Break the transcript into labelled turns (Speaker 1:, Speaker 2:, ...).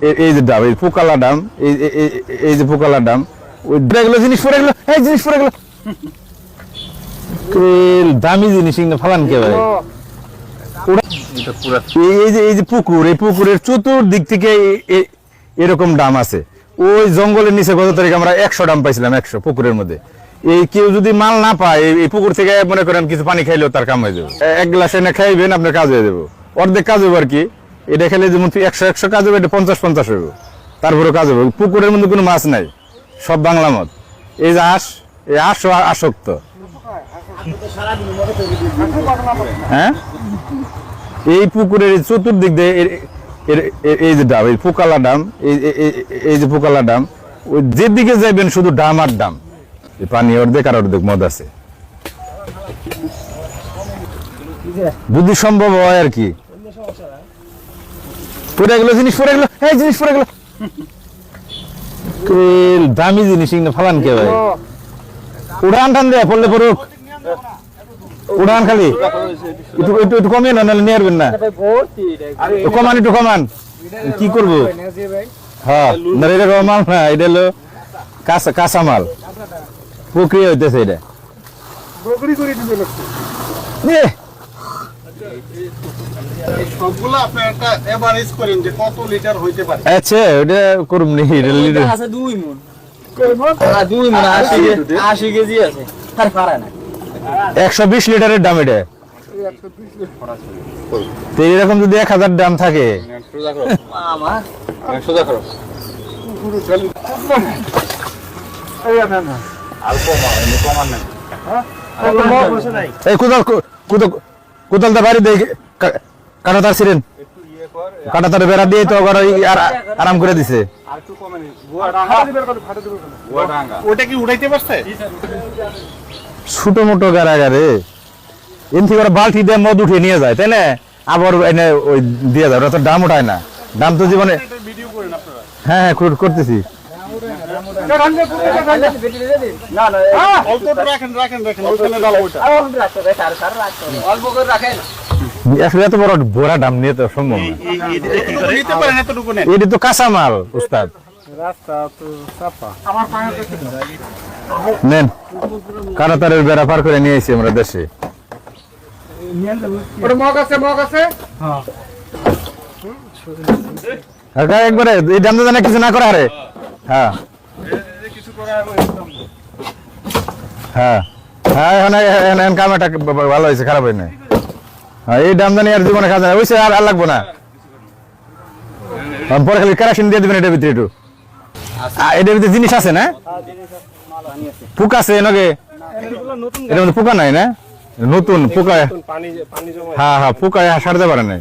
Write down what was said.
Speaker 1: এই যে ডাম এই পোকালা ডাম, এই যে পোকালা ডাম, ওই এগুলো জিনিস, পড়ে গেলো, এই জিনিস পড়ে গেলো। দামি জিনিস ফালান কে ভাই? এই- যে, এই যে পুকুর, এই পুকুরের চতুর্দিক থেকে এরকম ডাম আছে। ওই জঙ্গলের নিচে গত তারিখ আমরা একশো ডাম পাইছিলাম, একশো পুকুরের মধ্যে। এই কেউ যদি মাল না পায়, এই পুকুর থেকে মনে করেন কিছু পানি খাইলেও তার কাম হয়ে যাবে। এক গ্লাস এনে খাইবেন, আপনার কাজ হয়ে যাবে। অর্ধেক কাজ হবে আর কি। এটা খেলে যেমন একশো একশো কাজ হবে, এটা পঞ্চাশ পঞ্চাশ হবে তারপরে কাজ হবে। পুকুরের মধ্যে কোনো মাছ নাই, সব বাংলা মত এই যে আস এই আস আসক্ত। হ্যাঁ? এই পুকুরের চতুর্দিক দিয়ে এই যে ডাম, এই পোকালা ডাম, এই যে পোকালা ডাম, ওই যেদিকে যাইবেন শুধু ডাম আর ডাম। এই পানি অর্ধেক আর অর্ধেক মদ আছে। বুদ্ধি সম্ভব হয় আর কি। পড়ে গেলো জিনিস পড়ে গেলো এই জিনিস পড়ে গেলো। দামি জিনিস কিন্তু ফালান কে ভাই? উড়ান টান দেয় পড়লে পড়ুক। উড়ান খালি। একটু একটু একটু কমিয়ে না নাহলে নিয়ে আসবেন না। কমান একটু কমান। কি করব? হ্যাঁ না এটা রমাল না এটা হলো কাঁচা কাঁচা মাল। প্রক্রিয়া হইতেছে এটা।
Speaker 2: সবগুলো আপনি একটা এভারেজ করেন যে কত লিটার হইতে পারে।
Speaker 1: আচ্ছা ওটা করুম নি এটা
Speaker 3: আছে দুই আর দুই আশি কে- আশি কেজি আছে। আর পারে না
Speaker 1: একশো বিশ লিটারের দাম এটা। তো এরকম যদি এক হাজার দাম থাকে।
Speaker 2: সোজা করো।
Speaker 3: মামা।
Speaker 2: সোজা করো।
Speaker 1: এই কোদাল কোদাল কোদালটা বাড়ি দেয় কাটা তার ছিলেন। কাটা তার বেড়া দিয়ে তো আবার আর- আরাম করে দিছে।
Speaker 2: ওটা কি উঠাইতে পারছে?
Speaker 1: ছোট মোটো গারাগারে এন থেকে বালতি দিয়ে মদ উঠিয়ে নিয়ে যায় তাই না? আবার এনে ওই দিয়ে যায় ওরা তো দাম ওঠায় না। দাম তো জীবনে হ্যাঁ হ্যাঁ বড় ভোরা দাম নিয়ে তো সম্ভব না তো কাঁচা মাল উস্তাদ নেন কাটাতারের বেড়া পার করে নিয়ে আমরা দেশে একবারে, এই দাম জানা কিছু না করা রে হ্যাঁ। হ্যাঁ। হ্যাঁ এখন এখন এখন ভালো হয়েছে খারাপ হয় না হ্যাঁ এই দাম আর জীবনে খাওয়া ওইসে আর আর লাগবো না। পরে খালি কেরাসিন দিয়ে দিবেন এটার ভিতরে একটু। এটার ভিতরে জিনিস আছে না? পোকা আছে নাকি এটার মধ্যে পোকা নাই না? নতুন পোকা। হ্যাঁ হ্যাঁ পোকা সারতে পারে নাই।